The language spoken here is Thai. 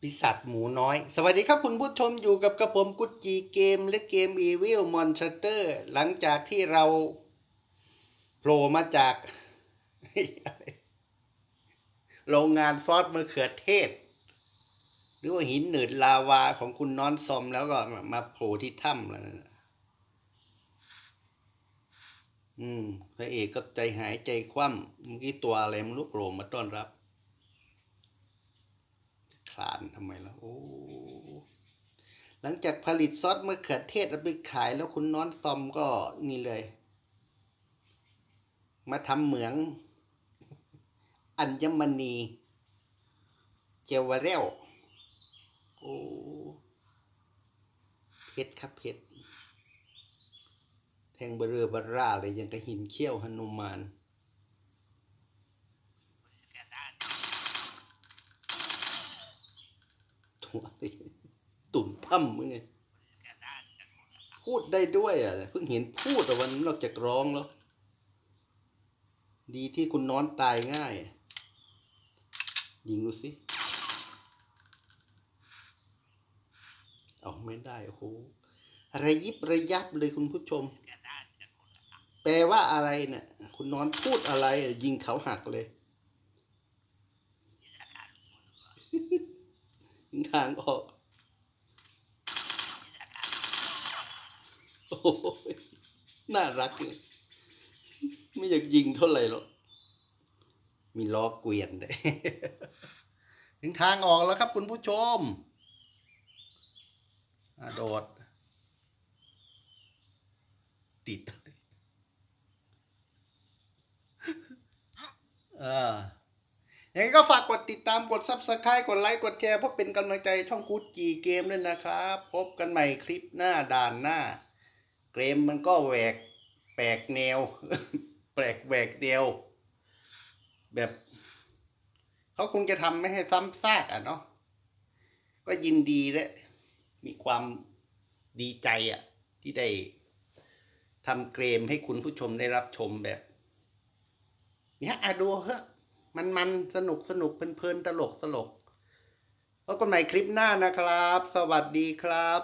ปีศาจหมูน้อย สวัสดีครับคุณผู้ชมอยู่กับกระผมกุจจีเกมและเกม Evil Monster หลังจากที่เราโผล่มาจาก โรงงานซอสมะเขือเทศ หรือว่าหินหนืดลาวาของคุณนอนซอมแล้วก็มาโผล่ที่ถ้ำแล้วนะอืมพระเอกก็ใจหายใจคว่ำเมื่อกี้ตัวอะไรมันลุกโผล่มาต้อนรับานทำไมล่ะโอ้หลังจากผลิตซอสมะเขือเทศเอาไปขายแล้วคุณน้อนซอมก็นี่เลย มาทำเหมือง อัญมณี เจวาเรลโอ้เพชรครับเพชรแทงเบอร์เรอเบอร่าเลยยังกระหินเขี้ยวหนุมาน ตัวนี่ตุ่นถ้ำมึงไงพูดได้ด้วยอะเพิ่งเห็นพูดแต่วันนอกจากร้องแล้ว ดีที่คุณนอนตายง่าย ยิงดูสิ เอาไม่ได้โอ้โหระยิบระยับเลยคุณผู้ชม แปลว่าอะไรเนี่ยคุณนอนพูดอะไร ยิงเขาหักเลย ทางออก โอ้ยน่ารักเลยไม่อยากยิงเท่าไหร่หรอก มีล้อเกวียนด้วยถึงทางออกแล้วครับคุณผู้ชมโดด ติดเอ อยังไงก็ฝากกดติดตามกด Subscribe กดไลค์กดแชร์เพื่อเป็นกำลังใจช่องกูดจีเกมด้วยนะครับ พบกันใหม่คลิปหน้าด่านหน้า เกมมันก็แหวกแปลกแนว แปลกแหวกแนวแบบเขาคงจะทำไม่ให้ซ้ำซากอะเนาะก็ยินดีและมีความดีใจอะ ที่ได้ทำเกมให้คุณผู้ชมได้รับชมแบบ เนี่ยอะดูเฮ้ะ มันมันสนุกสนุกเพลินเพลินตลกตลกพบกันใหม่คลิปหน้านะครับ สวัสดีครับ